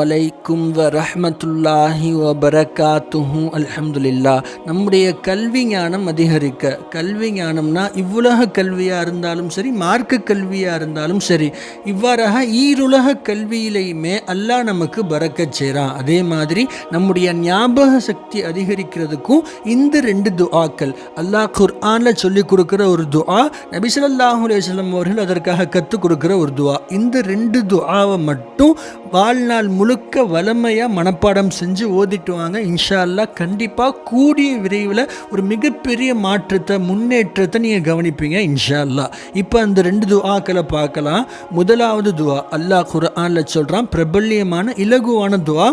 வலைக்கும் வ ரஹமத்துல்லாஹி வ பரகாத்துஹும் அல்ஹம்துலில்லா. நம்முடைய கல்வி ஞானம் அதிகரிக்க. கல்வி ஞானம்னா இவ்வுலக கல்வியாக இருந்தாலும் சரி மார்க்க கல்வியாக இருந்தாலும் சரி இவ்வாறாக ஈருலக கல்வியிலையுமே அல்லாஹ் நமக்கு பறக்கச் செய்கிறான் அதே மாதிரி நம்முடைய ஞாபக சக்தி அதிகரிக்கிறதுக்கும் இந்த ரெண்டு துஆக்கள் அல்லாஹ் குர்ஆனில் சொல்லிக் கொடுக்குற ஒரு துஆ நபிசல்லாஹு அலையம் அவர்கள் அதற்காக கற்றுக் கொடுக்குற ஒரு துஆ. இந்த ரெண்டு துஆவை மட்டும் வாழ்நாள் முழுக்க வளமையாக மனப்பாடம் செஞ்சு ஓதிட்டு வாங்க. இன்ஷா அல்லாஹ் கண்டிப்பாக கூடிய விரைவில் ஒரு மிகப்பெரிய மாற்றத்தை முன்னேற்றத்தை நீங்கள் கவனிப்பீங்க இன்ஷா அல்லாஹ் இப்போ அந்த ரெண்டு துவாக்களை பார்க்கலாம். முதலாவது துவா அல்லாஹ் குர்ஆனில் சொல்கிறான் பிரபல்யமான இலகுவான துவா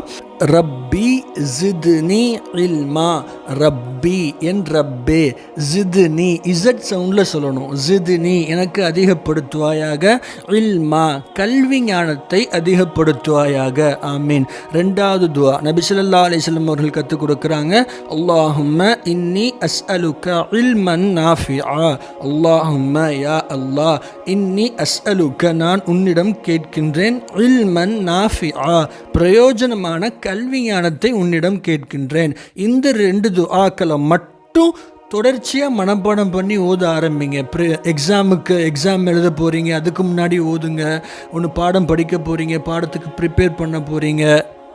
ரப்பி ஜித்னி இல்மா ரப்பி என் ரப்பே. ஜித்னி இசட் சவுண்டில் சொல்லணும். ஜித்னி எனக்கு அதிகப்படுத்துவாயாக இல்மா கல்வி ஞானத்தை அதிகப்படுத்துவாயாக. ஆமீன். ரெண்டாவது துவா. நபி ஸல்லல்லாஹு அவர்கள் கற்றுக் கொடுக்குறாங்க. அல்லாஹும்ம இன்னி அஸ் அலுக்கா இல்மன் நாஃபிஆ. அல்லாஹும்ம யா அல்லாஹ் இன்னி அஸ் அலுக்க நான் உன்னிடம் கேட்கின்றேன். இல்மன் நாஃபிஆ. பிரயோஜனமான கல்வி ஞானத்தை உன்னிடம் கேட்கின்றேன். இந்த ரெண்டு துஆக்களை மட்டும் தொடர்ச்சியாக மனப்பாடம் பண்ணி ஓத ஆரம்பிங்க. எக்ஸாமுக்கு எக்ஸாம் எழுத போகிறீங்க அதுக்கு முன்னாடி ஓதுங்க. ஒன்று பாடம் படிக்க போகிறீங்க பாடத்துக்கு ப்ரிப்பேர் பண்ண போகிறீங்க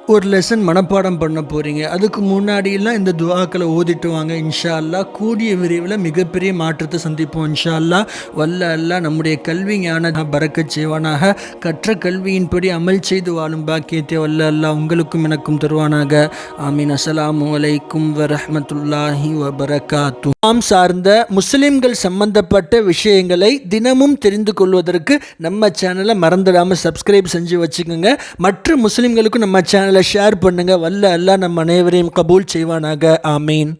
ஒரு லெசன் மனப்பாடம் பண்ண போகிறீங்க அதுக்கு முன்னாடியெல்லாம் இந்த துவாக்களை ஓதிட்டு வாங்க. இன்ஷா அல்லாஹ் கூடிய விரைவில் மிகப்பெரிய மாற்றத்தை சந்திப்போம் இன்ஷா அல்லா வல்ல அல்லா நம்முடைய கல்வி ஞான பறக்கச் செய்வானாக. கற்ற கல்வியின்படி அமல் செய்து வாழும் பாக்கியத்தை வல்ல அல்லாஹ் உங்களுக்கும் எனக்கும் தருவானாக. ஆமீன். அஸ்ஸலாமு அலைக்கும் வரமத்துல்லாஹி வபரகாத்து நாம் சார்ந்த முஸ்லிம்கள் சம்பந்தப்பட்ட விஷயங்களை தினமும் தெரிந்து கொள்வதற்கு நம்ம சேனலை மறந்துடாமல் சப்ஸ்கிரைப் செஞ்சு வச்சுக்கோங்க. மற்ற முஸ்லிம்களுக்கும் நம்ம சேனல் ஷேர் பண்ணுங்கள் வல்ல அல்லா நம்ம அனைவரையும் கபூல் செய்வானாக. ஆமீன்.